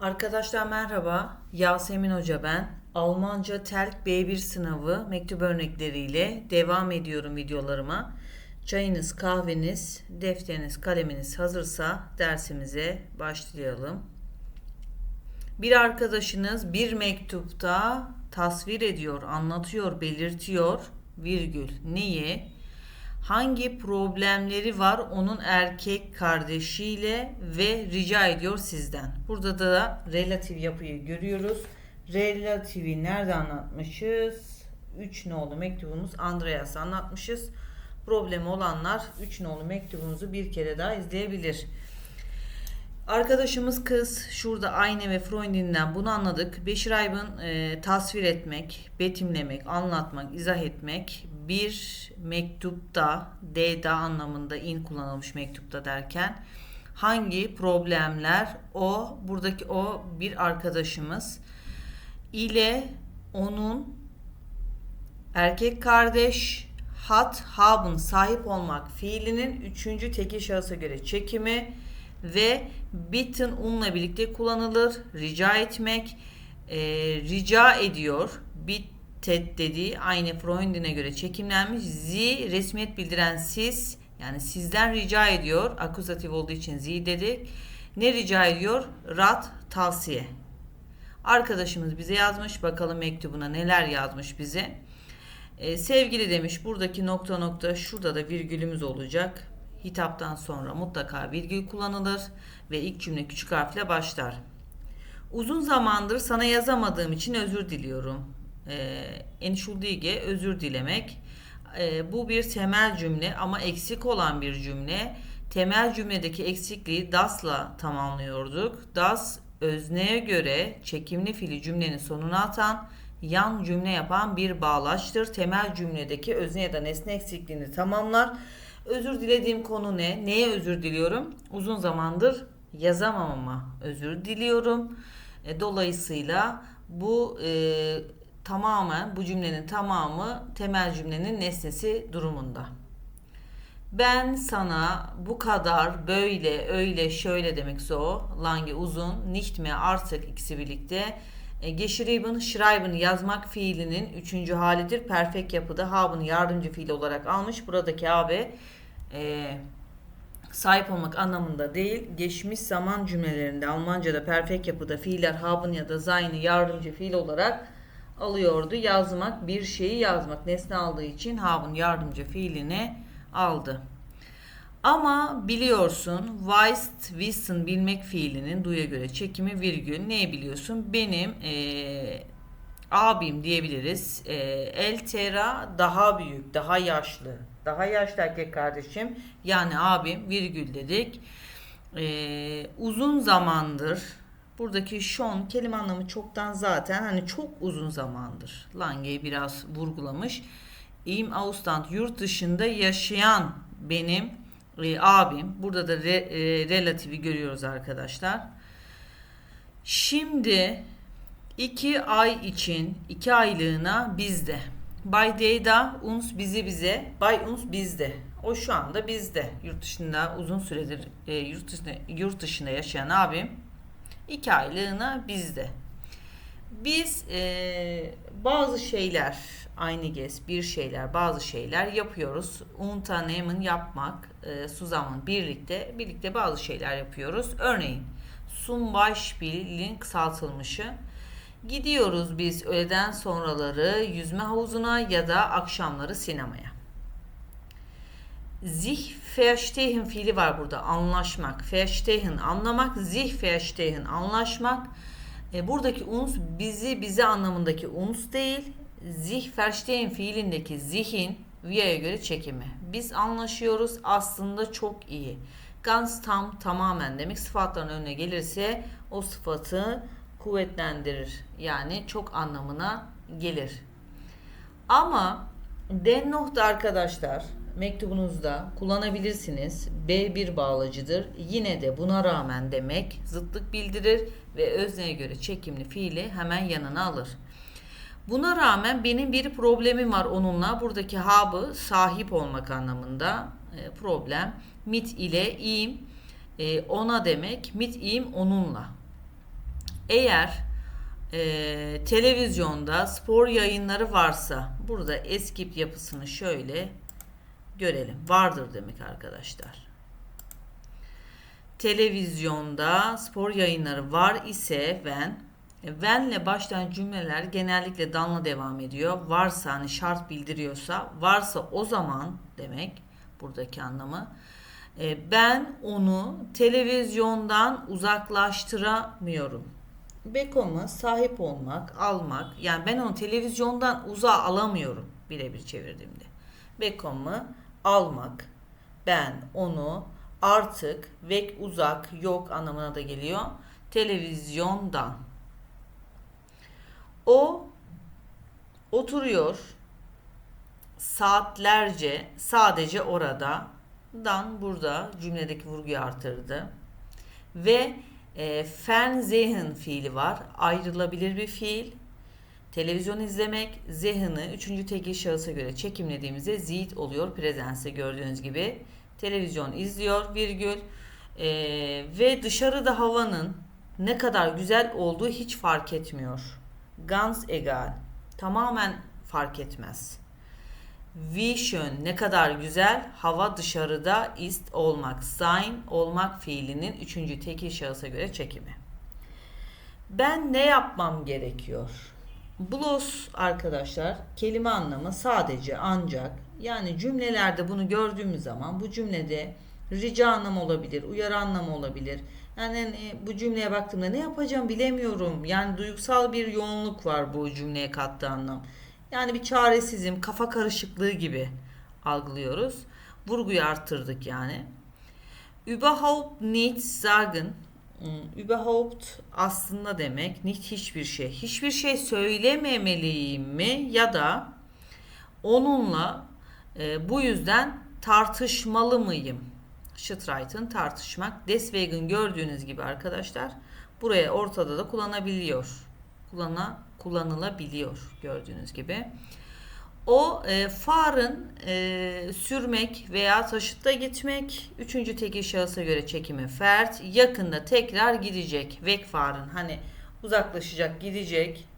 Arkadaşlar merhaba. Yasemin Hoca ben. Almanca TELK B1 sınavı mektup örnekleriyle devam ediyorum videolarıma. Çayınız, kahveniz, defteriniz, kaleminiz hazırsa dersimize başlayalım. Bir arkadaşınız bir mektupta tasvir ediyor, anlatıyor, belirtiyor virgül neyi? Hangi problemleri var onun erkek kardeşiyle ve rica ediyor sizden. Burada da relatif yapıyı görüyoruz. Relativi nerede anlatmışız? 3 nolu mektubumuz Andreas anlatmışız. Problemi olanlar 3 nolu mektubumuzu bir kere daha izleyebilir. Arkadaşımız kız şurada Ayne ve Freund'inden bunu anladık. Beşirayb'ın e, tasvir etmek, betimlemek, anlatmak, izah etmek bir mektupta D'da anlamında in kullanılmış mektupta derken hangi problemler o buradaki o bir arkadaşımız ile onun erkek kardeş hat haben sahip olmak fiilinin üçüncü tekil şahısa göre çekimi ve bitten unla birlikte kullanılır. Rica etmek, e, rica ediyor. Bittet dediği aynı Freund'ine göre çekimlenmiş. Sie resmiyet bildiren siz yani sizden rica ediyor. Akuzatif olduğu için sie dedik. Ne rica ediyor? Rat tavsiye. Arkadaşımız bize yazmış. Bakalım mektubuna neler yazmış bize. Ee, sevgili demiş buradaki nokta nokta şurada da virgülümüz olacak. Hitaptan sonra mutlaka virgül kullanılır ve ilk cümle küçük harfle başlar. Uzun zamandır sana yazamadığım için özür diliyorum. Ee, Entschuldige özür dilemek. Ee, bu bir temel cümle ama eksik olan bir cümle. Temel cümledeki eksikliği das'la tamamlıyorduk. Das özneye göre çekimli fiili cümlenin sonuna atan yan cümle yapan bir bağlaçtır. Temel cümledeki özne ya da nesne eksikliğini tamamlar. Özür dilediğim konu ne? Neye özür diliyorum? Uzun zamandır yazamamama özür diliyorum. E, dolayısıyla bu e, tamamen bu cümlenin tamamı temel cümlenin nesnesi durumunda. Ben sana bu kadar böyle öyle şöyle demek so lange uzun nicht mehr artık ikisi birlikte e, geschrieben schreiben yazmak fiilinin üçüncü halidir. Perfect yapıda habe'ın yardımcı fiil olarak almış. Buradaki abi e, sahip olmak anlamında değil. Geçmiş zaman cümlelerinde Almanca'da perfect yapıda fiiller haben ya da sein'i yardımcı fiil olarak alıyordu. Yazmak bir şeyi yazmak nesne aldığı için haben yardımcı fiilini aldı. Ama biliyorsun weißt wissen bilmek fiilinin duya göre çekimi virgül neyi biliyorsun? Benim e, abim diyebiliriz. E, Eltera daha büyük, daha yaşlı. Daha yaşlı erkek kardeşim yani abim virgül dedik. E, uzun zamandır buradaki schon kelime anlamı çoktan zaten hani çok uzun zamandır. Lange'yi biraz vurgulamış. Im Ausland yurt dışında yaşayan benim e, abim. Burada da re, e, relatifi görüyoruz arkadaşlar. Şimdi iki ay için iki aylığına bizde. Bay Deyda uns bizi bize. Bay uns bizde. O şu anda bizde. Yurt dışında uzun süredir e, yurt dışında, yurt dışında yaşayan abim iki aylığına bizde. Biz e, bazı şeyler aynı gez bir şeyler bazı şeyler yapıyoruz. Unternehmen yapmak, e, Suzan'ın birlikte birlikte bazı şeyler yapıyoruz. Örneğin zum Beispiel'in kısaltılmışı. Gidiyoruz biz öğleden sonraları yüzme havuzuna ya da akşamları sinemaya. Sich verstehen fiili var burada. Anlaşmak. Verstehen anlamak. Sich verstehen anlaşmak. E, buradaki uns bizi bize anlamındaki uns değil. Sich verstehen fiilindeki zihin via'ya göre çekimi. Biz anlaşıyoruz aslında çok iyi. Ganz tam tamamen demek sıfatların önüne gelirse o sıfatı kuvvetlendirir. Yani çok anlamına gelir. Ama dennoch da arkadaşlar mektubunuzda kullanabilirsiniz. B1 bağlacıdır. Yine de buna rağmen demek zıtlık bildirir ve özneye göre çekimli fiili hemen yanına alır. Buna rağmen benim bir problemim var onunla. Buradaki habı sahip olmak anlamında e, problem. Mit ile im e, ona demek. Mit im onunla. Eğer e, televizyonda spor yayınları varsa burada eskip yapısını şöyle görelim. Vardır demek arkadaşlar. Televizyonda spor yayınları var ise when when'le başlayan cümleler genellikle danla devam ediyor. Varsa hani şart bildiriyorsa varsa o zaman demek buradaki anlamı. E, ben onu televizyondan uzaklaştıramıyorum. Bekom'u sahip olmak, almak. Yani ben onu televizyondan uzağa alamıyorum birebir çevirdiğimde. Bekom'u almak. Ben onu artık vek uzak yok anlamına da geliyor. Televizyondan. O oturuyor saatlerce sadece orada dan burada cümledeki vurguyu artırdı. Ve e, fernzehen fiili var. Ayrılabilir bir fiil. Televizyon izlemek, zehni üçüncü tekil şahısa göre çekimlediğimizde zid oluyor. Prezense gördüğünüz gibi. Televizyon izliyor virgül. E, ve dışarıda havanın ne kadar güzel olduğu hiç fark etmiyor. Ganz egal. Tamamen fark etmez. Wie schön ne kadar güzel hava dışarıda ist olmak sein olmak fiilinin üçüncü tekil şahısa göre çekimi. Ben ne yapmam gerekiyor? Bloß arkadaşlar kelime anlamı sadece ancak yani cümlelerde bunu gördüğümüz zaman bu cümlede rica anlamı olabilir, uyarı anlamı olabilir. Yani hani bu cümleye baktığımda ne yapacağım bilemiyorum. Yani duygusal bir yoğunluk var bu cümleye kattığı anlam. Yani bir çaresizim, kafa karışıklığı gibi algılıyoruz. Vurguyu arttırdık yani. Überhaupt nichts sagen. Hmm, Überhaupt aslında demek. Nicht hiçbir şey. Hiçbir şey söylememeliyim mi? Ya da onunla e, bu yüzden tartışmalı mıyım? Streiten tartışmak. Deswegen gördüğünüz gibi arkadaşlar buraya ortada da kullanabiliyor. Kullana, kullanılabiliyor gördüğünüz gibi. O e, farın e, sürmek veya taşıtta gitmek. Üçüncü tekil şahısa göre çekimi fert. Yakında tekrar gidecek. Vek farın hani uzaklaşacak gidecek.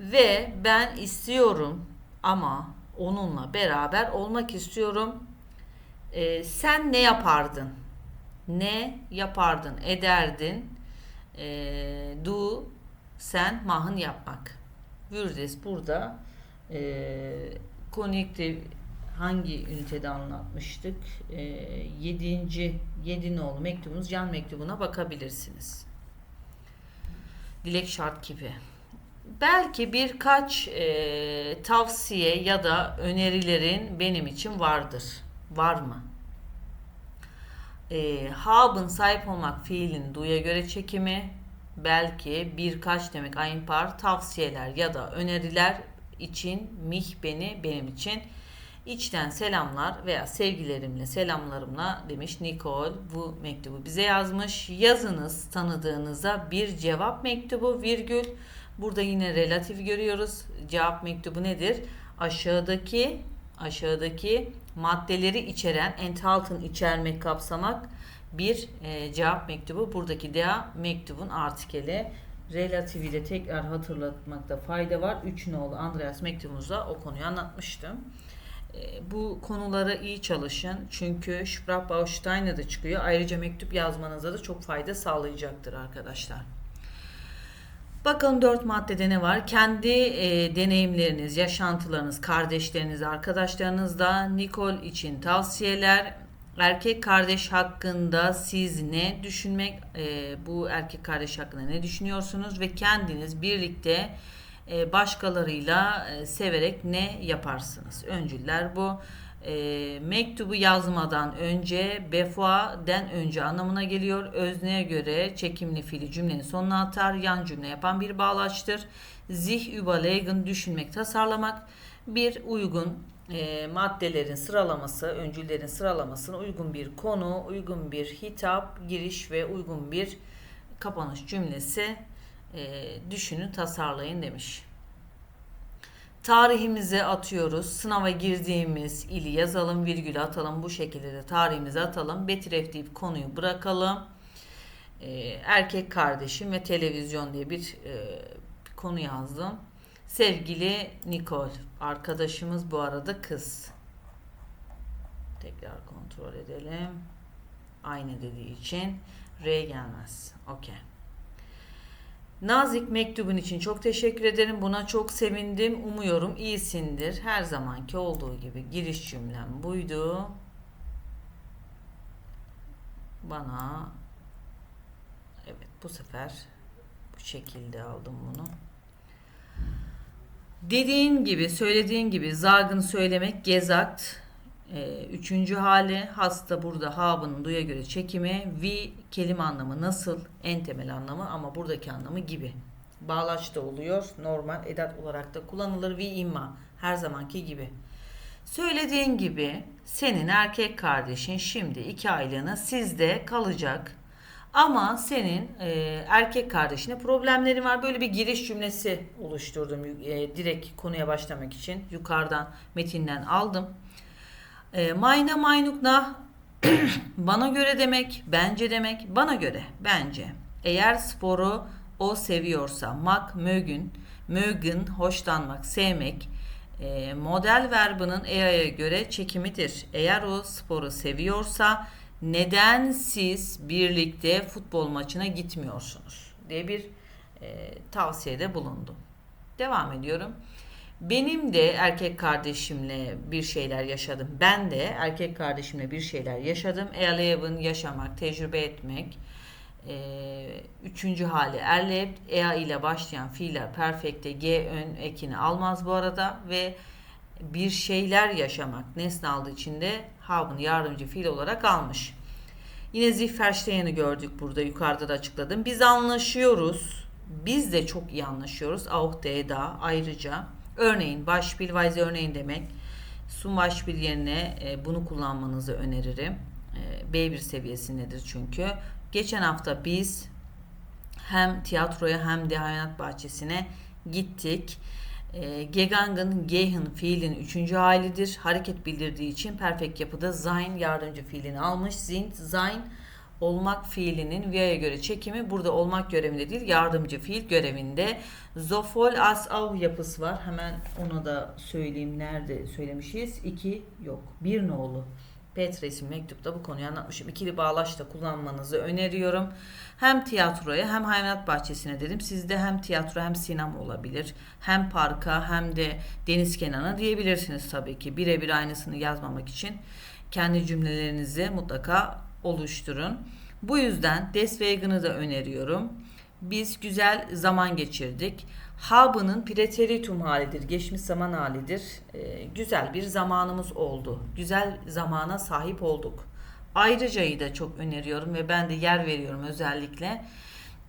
Ve ben istiyorum ama onunla beraber olmak istiyorum. E, sen ne yapardın? Ne yapardın? Ederdin. E, du sen mahın yapmak. Würdes burada e, Connective hangi ünitede anlatmıştık? E, yedinci, yedi nolu mektubumuz can mektubuna bakabilirsiniz. Dilek şart gibi. Belki birkaç e, tavsiye ya da önerilerin benim için vardır. Var mı? E, haben sahip olmak fiilin duya göre çekimi, belki birkaç demek aynı par tavsiyeler ya da öneriler için mih beni benim için içten selamlar veya sevgilerimle selamlarımla demiş Nicole bu mektubu bize yazmış. Yazınız tanıdığınıza bir cevap mektubu virgül. Burada yine relatif görüyoruz. Cevap mektubu nedir? Aşağıdaki aşağıdaki maddeleri içeren enthalten içermek kapsamak bir e, cevap mektubu. Buradaki dea mektubun artikeli. Relativi de tekrar hatırlatmakta fayda var. 3 nolu Andreas mektubumuzda o konuyu anlatmıştım. E, bu konulara iyi çalışın. Çünkü Sprachbausteine de çıkıyor. Ayrıca mektup yazmanıza da çok fayda sağlayacaktır arkadaşlar. Bakalım dört maddede ne var? Kendi e, deneyimleriniz, yaşantılarınız, kardeşleriniz, arkadaşlarınızda Nikol için tavsiyeler, erkek kardeş hakkında siz ne düşünmek, e, bu erkek kardeş hakkında ne düşünüyorsunuz ve kendiniz birlikte e, başkalarıyla e, severek ne yaparsınız? Öncüller bu. E, mektubu yazmadan önce befuaden önce anlamına geliyor. Özneye göre çekimli fiili cümlenin sonuna atar. Yan cümle yapan bir bağlaçtır. Zih überlegen düşünmek, tasarlamak. Bir uygun e, maddelerin sıralaması, öncüllerin sıralamasına uygun bir konu, uygun bir hitap, giriş ve uygun bir kapanış cümlesi e, düşünün, tasarlayın demiş. Tarihimizi atıyoruz. Sınava girdiğimiz ili yazalım, virgül atalım. Bu şekilde de tarihimizi atalım. Betref deyip konuyu bırakalım. e, erkek kardeşim ve televizyon diye bir, e, konu yazdım. Sevgili Nikol, arkadaşımız bu arada kız. Tekrar kontrol edelim. Aynı dediği için R gelmez. Okey. Nazik mektubun için çok teşekkür ederim. Buna çok sevindim. Umuyorum iyisindir. Her zamanki olduğu gibi giriş cümlem buydu. Bana evet bu sefer bu şekilde aldım bunu. Dediğin gibi, söylediğin gibi zargın söylemek gezakt. Ee, üçüncü hali hasta burada habının duya göre çekimi vi kelime anlamı nasıl en temel anlamı ama buradaki anlamı gibi. Bağlaç da oluyor. Normal edat olarak da kullanılır. Vi imma her zamanki gibi. Söylediğin gibi senin erkek kardeşin şimdi iki aylığına sizde kalacak. Ama senin e, erkek kardeşine problemlerin var. Böyle bir giriş cümlesi oluşturdum e, direkt konuya başlamak için. Yukarıdan metinden aldım. E, mayna maynukna bana göre demek, bence demek, bana göre, bence. Eğer sporu o seviyorsa, mak, mögün, mögün, hoşlanmak, sevmek, e, model verbının ea'ya göre çekimidir. Eğer o sporu seviyorsa neden siz birlikte futbol maçına gitmiyorsunuz diye bir e, tavsiyede bulundum. Devam ediyorum. Benim de erkek kardeşimle bir şeyler yaşadım. Ben de erkek kardeşimle bir şeyler yaşadım. Erleben yaşamak, tecrübe etmek. Ee, üçüncü hali erleyip ea ile başlayan fiiller perfekte g ön ekini almaz bu arada ve bir şeyler yaşamak nesne aldığı için de haben yardımcı fiil olarak almış. Yine Zifferstein'i gördük burada yukarıda da açıkladım. Biz anlaşıyoruz. Biz de çok iyi anlaşıyoruz. Auch de da ayrıca. Örneğin Beispielweise örneğin demek. Zum Beispiel yerine e, bunu kullanmanızı öneririm. E, B1 seviyesindedir çünkü. Geçen hafta biz hem tiyatroya hem de hayvanat bahçesine gittik. E, gegangen, gehen fiilin üçüncü halidir. Hareket bildirdiği için perfect yapıda sein yardımcı fiilini almış. Sind, sein olmak fiilinin via'ya göre çekimi burada olmak görevinde değil yardımcı fiil görevinde. Zofol as av yapısı var. Hemen ona da söyleyeyim. Nerede söylemişiz? İki yok. Bir nolu. Petra isimli mektupta bu konuyu anlatmışım. İkili bağlaç da kullanmanızı öneriyorum. Hem tiyatroya hem hayvanat bahçesine dedim. Sizde hem tiyatro hem sinema olabilir. Hem parka hem de deniz kenarına diyebilirsiniz tabii ki. Birebir aynısını yazmamak için kendi cümlelerinizi mutlaka oluşturun. Bu yüzden Desweg'ını da öneriyorum. Biz güzel zaman geçirdik. Habe'nin preteritum halidir, geçmiş zaman halidir. Ee, güzel bir zamanımız oldu. Güzel zamana sahip olduk. Ayrıca'yı da çok öneriyorum ve ben de yer veriyorum özellikle.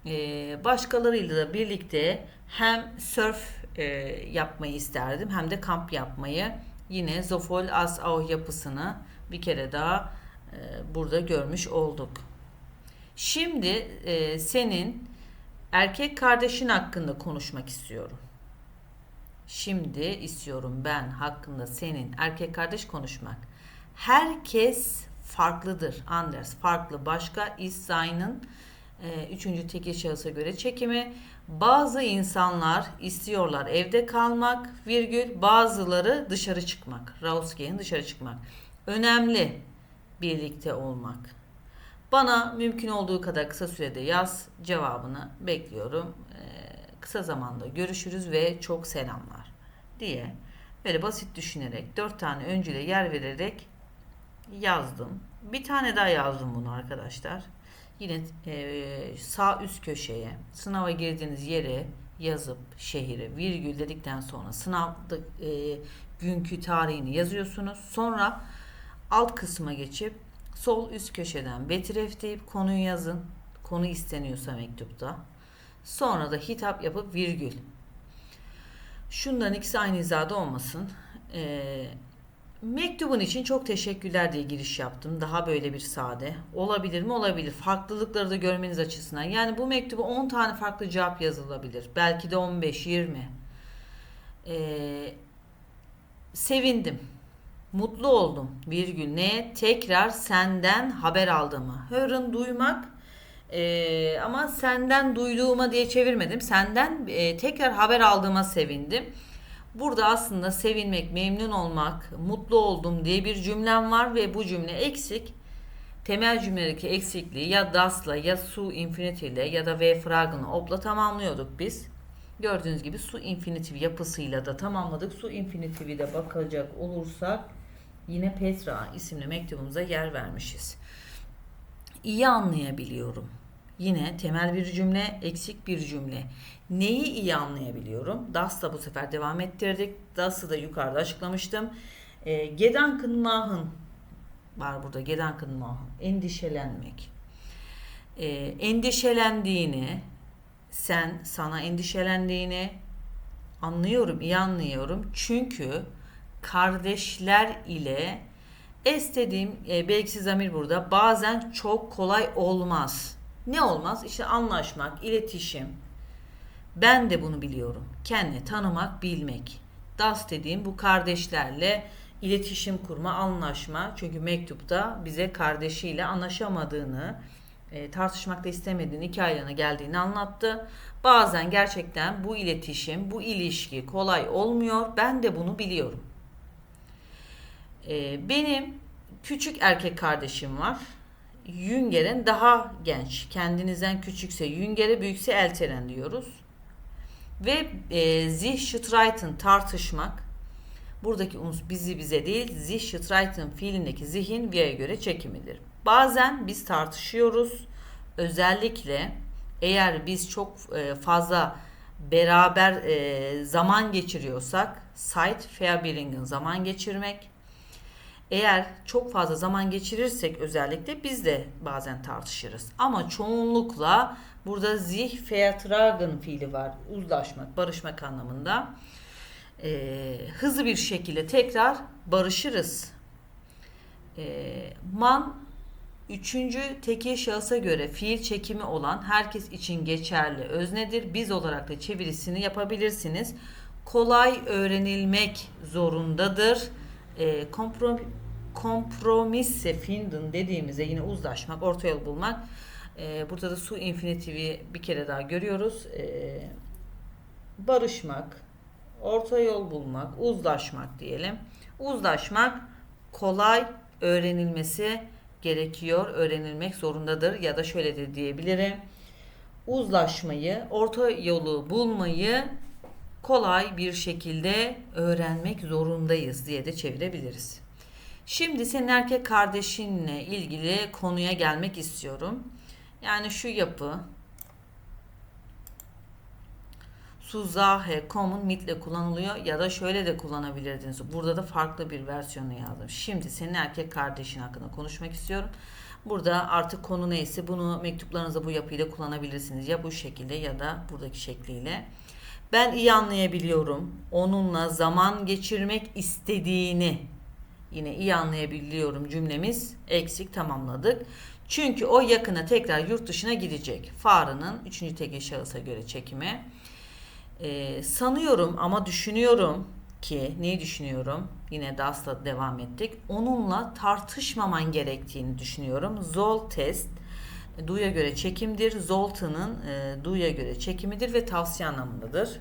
Ee, başkalarıyla da birlikte hem surf e, yapmayı isterdim hem de kamp yapmayı. Yine Zofol As Au yapısını bir kere daha e, burada görmüş olduk. Şimdi e, senin erkek kardeşin hakkında konuşmak istiyorum. Şimdi istiyorum ben hakkında senin erkek kardeş konuşmak. Herkes farklıdır. Anders farklı başka is e, üçüncü tekil şahısa göre çekimi. Bazı insanlar istiyorlar evde kalmak virgül bazıları dışarı çıkmak. Rausgehen dışarı çıkmak. Önemli birlikte olmak. Bana mümkün olduğu kadar kısa sürede yaz cevabını bekliyorum. Ee, kısa zamanda görüşürüz ve çok selamlar diye böyle basit düşünerek dört tane öncüle yer vererek yazdım. Bir tane daha yazdım bunu arkadaşlar. Yine e, sağ üst köşeye sınava girdiğiniz yere yazıp şehri virgül dedikten sonra sınavda e, günkü tarihini yazıyorsunuz. Sonra alt kısma geçip sol üst köşeden betref deyip konuyu yazın. Konu isteniyorsa mektupta. Sonra da hitap yapıp virgül. Şundan ikisi aynı hizada olmasın. Ee, mektubun için çok teşekkürler diye giriş yaptım. Daha böyle bir sade. Olabilir mi? Olabilir. Farklılıkları da görmeniz açısından. Yani bu mektuba 10 tane farklı cevap yazılabilir. Belki de 15-20. Ee, sevindim. Mutlu oldum virgül ne tekrar senden haber aldığımı. Hören duymak Ee, ama senden duyduğuma diye çevirmedim. Senden e, tekrar haber aldığıma sevindim. Burada aslında sevinmek, memnun olmak, mutlu oldum diye bir cümlem var ve bu cümle eksik. Temel cümledeki eksikliği ya das'la ya su infinitive ile ya da v fragını op'la tamamlıyorduk biz. Gördüğünüz gibi su infinitive yapısıyla da tamamladık. Su infinitive'i de bakacak olursak yine Petra isimli mektubumuza yer vermişiz. İyi anlayabiliyorum. Yine temel bir cümle, eksik bir cümle. Neyi iyi anlayabiliyorum? Das'la bu sefer devam ettirdik. Das'ı da yukarıda açıklamıştım. E, Gedanken machen var burada. Gedanken machen. Endişelenmek. E, endişelendiğini, sen sana endişelendiğini anlıyorum, iyi anlıyorum. Çünkü kardeşler ile es dediğim e, belki zamir burada bazen çok kolay olmaz. Ne olmaz? İşte anlaşmak, iletişim. Ben de bunu biliyorum. Kendini tanımak, bilmek. Das dediğim bu kardeşlerle iletişim kurma, anlaşma. Çünkü mektupta bize kardeşiyle anlaşamadığını, e, tartışmak da istemediğini, iki aylığına geldiğini anlattı. Bazen gerçekten bu iletişim, bu ilişki kolay olmuyor. Ben de bunu biliyorum. E, benim küçük erkek kardeşim var. Yünger'in daha genç. Kendinizden küçükse Yünger'e, büyükse Elteren diyoruz. Ve e, sich streiten tartışmak. Buradaki uns bizi bize değil, sich streiten fiilindeki zihin via'ya göre çekimidir. Bazen biz tartışıyoruz. Özellikle eğer biz çok e, fazla beraber e, zaman geçiriyorsak, Zeit verbringen zaman geçirmek. Eğer çok fazla zaman geçirirsek özellikle biz de bazen tartışırız. Ama çoğunlukla burada sich vertragen fiili var. Uzlaşmak, barışmak anlamında. Ee, hızlı bir şekilde tekrar barışırız. Ee, man Üçüncü tekil şahısa göre fiil çekimi olan herkes için geçerli öznedir. Biz olarak da çevirisini yapabilirsiniz. Kolay öğrenilmek zorundadır. E, komprom kompromisse finden dediğimizde yine uzlaşmak, orta yol bulmak. E, burada da su infinitivi bir kere daha görüyoruz. E, barışmak, orta yol bulmak, uzlaşmak diyelim. Uzlaşmak kolay öğrenilmesi gerekiyor, öğrenilmek zorundadır ya da şöyle de diyebilirim. Uzlaşmayı, orta yolu bulmayı kolay bir şekilde öğrenmek zorundayız diye de çevirebiliriz. Şimdi senin erkek kardeşinle ilgili konuya gelmek istiyorum. Yani şu yapı Suzahe, common, mitle kullanılıyor ya da şöyle de kullanabilirdiniz. Burada da farklı bir versiyonu yazdım. Şimdi senin erkek kardeşin hakkında konuşmak istiyorum. Burada artık konu neyse bunu mektuplarınızda bu yapıyla kullanabilirsiniz. Ya bu şekilde ya da buradaki şekliyle. Ben iyi anlayabiliyorum. Onunla zaman geçirmek istediğini yine iyi anlayabiliyorum cümlemiz eksik tamamladık. Çünkü o yakına tekrar yurt dışına gidecek. Farının 3. tekil şahısa göre çekimi. Ee, sanıyorum ama düşünüyorum ki neyi düşünüyorum? Yine DAS'la devam ettik. Onunla tartışmaman gerektiğini düşünüyorum. Zol test Du'ya göre çekimdir. Zoltan'ın e, Du'ya göre çekimidir ve tavsiye anlamındadır.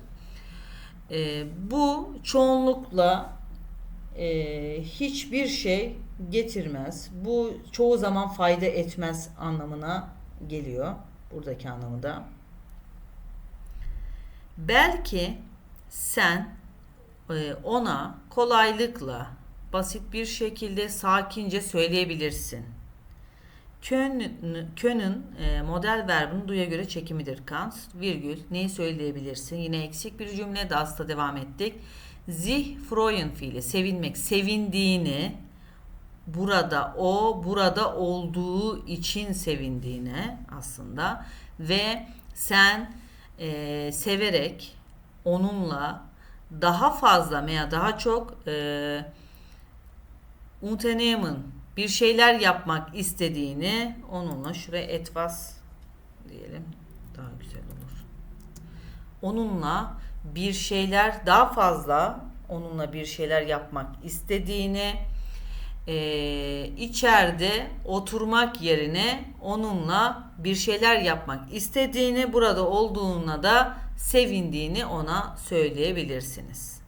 E, bu çoğunlukla e, hiçbir şey getirmez. Bu çoğu zaman fayda etmez anlamına geliyor. Buradaki anlamında. Belki sen e, ona kolaylıkla, basit bir şekilde sakince söyleyebilirsin. Kön'ün e, model verbinin duya göre çekimidir Kant. Virgül neyi söyleyebilirsin? Yine eksik bir cümle. Das'ta devam ettik. Sich freuen fiili sevinmek, sevindiğini burada o burada olduğu için sevindiğini aslında ve sen e, severek onunla daha fazla veya daha çok e, unternehmen bir şeyler yapmak istediğini onunla şuraya etwas diyelim daha güzel olur. Onunla bir şeyler daha fazla onunla bir şeyler yapmak istediğini e, içeride oturmak yerine onunla bir şeyler yapmak istediğini, burada olduğuna da sevindiğini ona söyleyebilirsiniz.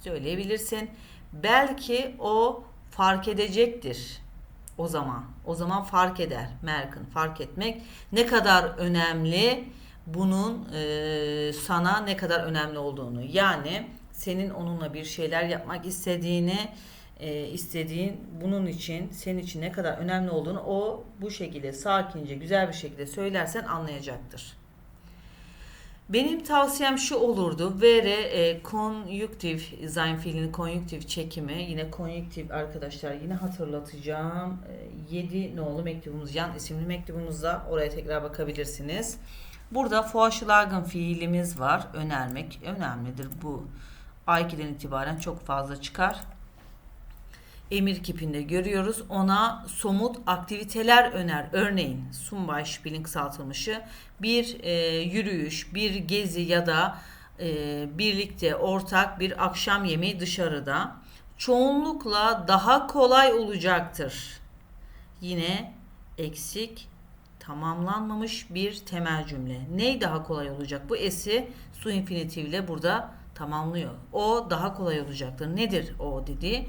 Söyleyebilirsin. Belki o fark edecektir o zaman. O zaman fark eder. Merk'ın fark etmek ne kadar önemli bunun e, sana ne kadar önemli olduğunu. Yani senin onunla bir şeyler yapmak istediğini e, istediğin bunun için senin için ne kadar önemli olduğunu o bu şekilde sakince güzel bir şekilde söylersen anlayacaktır. Benim tavsiyem şu olurdu. Vere e, konjüktif zayn fiilinin konjüktif çekimi. Yine konjüktif arkadaşlar yine hatırlatacağım. E, 7 nolu mektubumuz yan isimli mektubumuzda oraya tekrar bakabilirsiniz. Burada Vorschlagen fiilimiz var. Önermek önemlidir. Bu A2'den itibaren çok fazla çıkar emir kipinde görüyoruz. Ona somut aktiviteler öner. Örneğin Sunbeispiel'in kısaltılmışı bir e, yürüyüş, bir gezi ya da e, birlikte ortak bir akşam yemeği dışarıda çoğunlukla daha kolay olacaktır. Yine eksik tamamlanmamış bir temel cümle. Ney daha kolay olacak? Bu esi su infinitifle burada tamamlıyor. O daha kolay olacaktır. Nedir o dedi?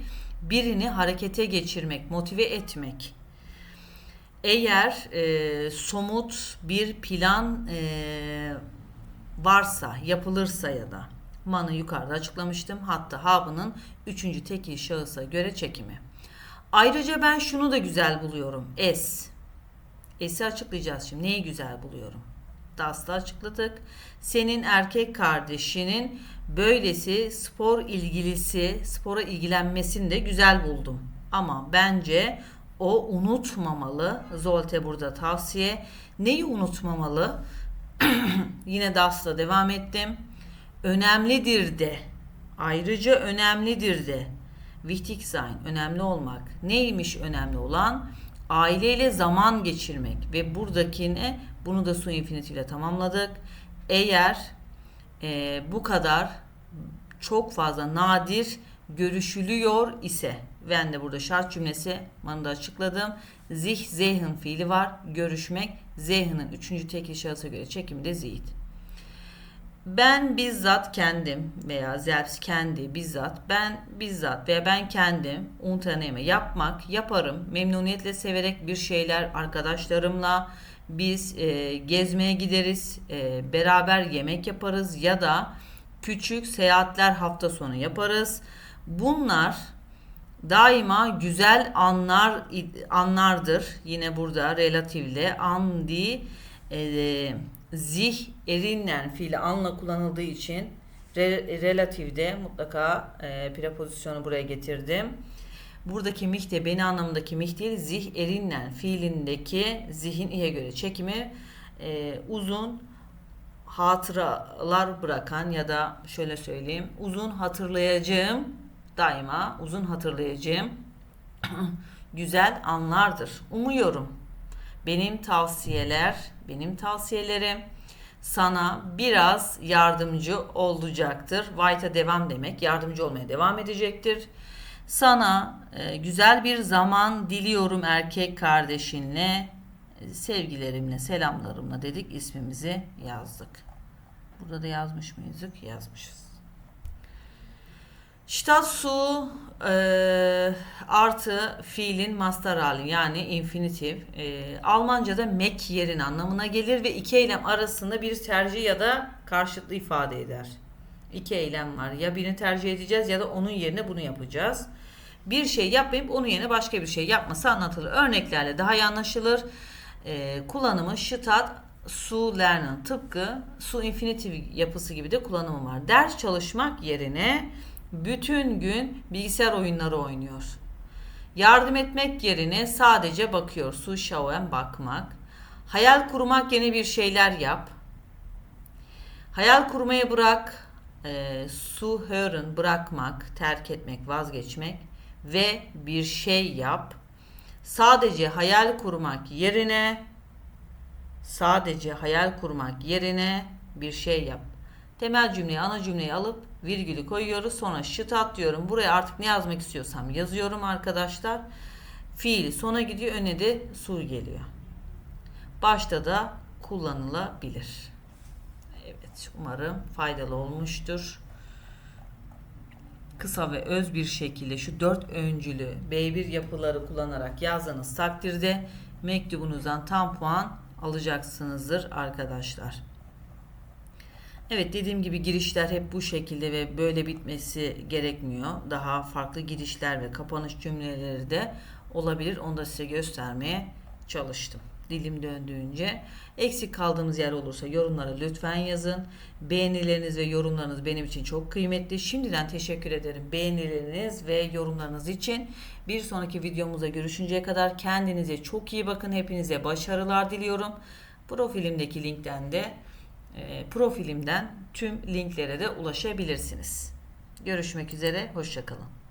birini harekete geçirmek, motive etmek. Eğer e, somut bir plan e, varsa, yapılırsa ya da manı yukarıda açıklamıştım. Hatta habının üçüncü tekil şahısa göre çekimi. Ayrıca ben şunu da güzel buluyorum. Es. Es'i açıklayacağız şimdi. Neyi güzel buluyorum? Das'ta açıkladık. Senin erkek kardeşinin böylesi spor ilgilisi, spora ilgilenmesini de güzel buldum. Ama bence o unutmamalı. Zolte burada tavsiye. Neyi unutmamalı? Yine DAS'la devam ettim. Önemlidir de. Ayrıca önemlidir de. Wichtig sein, önemli olmak. Neymiş önemli olan? Aileyle zaman geçirmek ve buradakine bunu da su infinitiyle tamamladık. Eğer e, bu kadar çok fazla nadir görüşülüyor ise ben de burada şart cümlesi manada açıkladım. Zih zehn fiili var. Görüşmek. Zehn'in üçüncü tekil şahısa göre çekimi de zihd. Ben bizzat kendim veya selbst kendi bizzat ben bizzat veya ben kendim unternehme yapmak yaparım. Memnuniyetle severek bir şeyler arkadaşlarımla biz e, gezmeye gideriz, e, beraber yemek yaparız ya da küçük seyahatler hafta sonu yaparız. Bunlar daima güzel anlar anlardır. Yine burada relatifle andi e, zih erinlen fiili anla kullanıldığı için re, relatifde mutlaka e, prepozisyonu buraya getirdim. Buradaki mih de beni anlamındaki mih değil zih erinlen fiilindeki zihin ihe göre çekimi e, uzun hatıralar bırakan ya da şöyle söyleyeyim uzun hatırlayacağım daima uzun hatırlayacağım güzel anlardır. Umuyorum benim tavsiyeler, benim tavsiyelerim sana biraz yardımcı olacaktır. White'a devam demek yardımcı olmaya devam edecektir. Sana e, güzel bir zaman diliyorum erkek kardeşinle. Sevgilerimle, selamlarımla dedik ismimizi yazdık. Burada da yazmış mıyızık? Yazmışız. Ştatsu e, artı fiilin master hali yani infinitif. E, Almanca'da mek yerin anlamına gelir ve iki eylem arasında bir tercih ya da karşıtlı ifade eder. İki eylem var. Ya birini tercih edeceğiz ya da onun yerine bunu yapacağız. Bir şey yapmayıp onun yerine başka bir şey yapması anlatılır. Örneklerle daha iyi anlaşılır. E, kullanımı şitat su lernen tıpkı su infinitif yapısı gibi de kullanımı var. Ders çalışmak yerine bütün gün bilgisayar oyunları oynuyor. Yardım etmek yerine sadece bakıyor. Su şaven bakmak. Hayal kurmak yeni bir şeyler yap. Hayal kurmayı bırak. E, su hören bırakmak, terk etmek, vazgeçmek ve bir şey yap. Sadece hayal kurmak yerine sadece hayal kurmak yerine bir şey yap. Temel cümleyi, ana cümleyi alıp virgülü koyuyoruz. Sonra şıt atlıyorum. Buraya artık ne yazmak istiyorsam yazıyorum arkadaşlar. Fiil sona gidiyor, öne de su geliyor. Başta da kullanılabilir. Evet, umarım faydalı olmuştur. Kısa ve öz bir şekilde şu dört öncülü B1 yapıları kullanarak yazdığınız takdirde mektubunuzdan tam puan alacaksınızdır arkadaşlar. Evet dediğim gibi girişler hep bu şekilde ve böyle bitmesi gerekmiyor. Daha farklı girişler ve kapanış cümleleri de olabilir. Onu da size göstermeye çalıştım. Dilim döndüğünce. Eksik kaldığımız yer olursa yorumlara lütfen yazın. Beğenileriniz ve yorumlarınız benim için çok kıymetli. Şimdiden teşekkür ederim beğenileriniz ve yorumlarınız için. Bir sonraki videomuzda görüşünceye kadar kendinize çok iyi bakın. Hepinize başarılar diliyorum. Profilimdeki linkten de e, profilimden tüm linklere de ulaşabilirsiniz. Görüşmek üzere, hoşçakalın.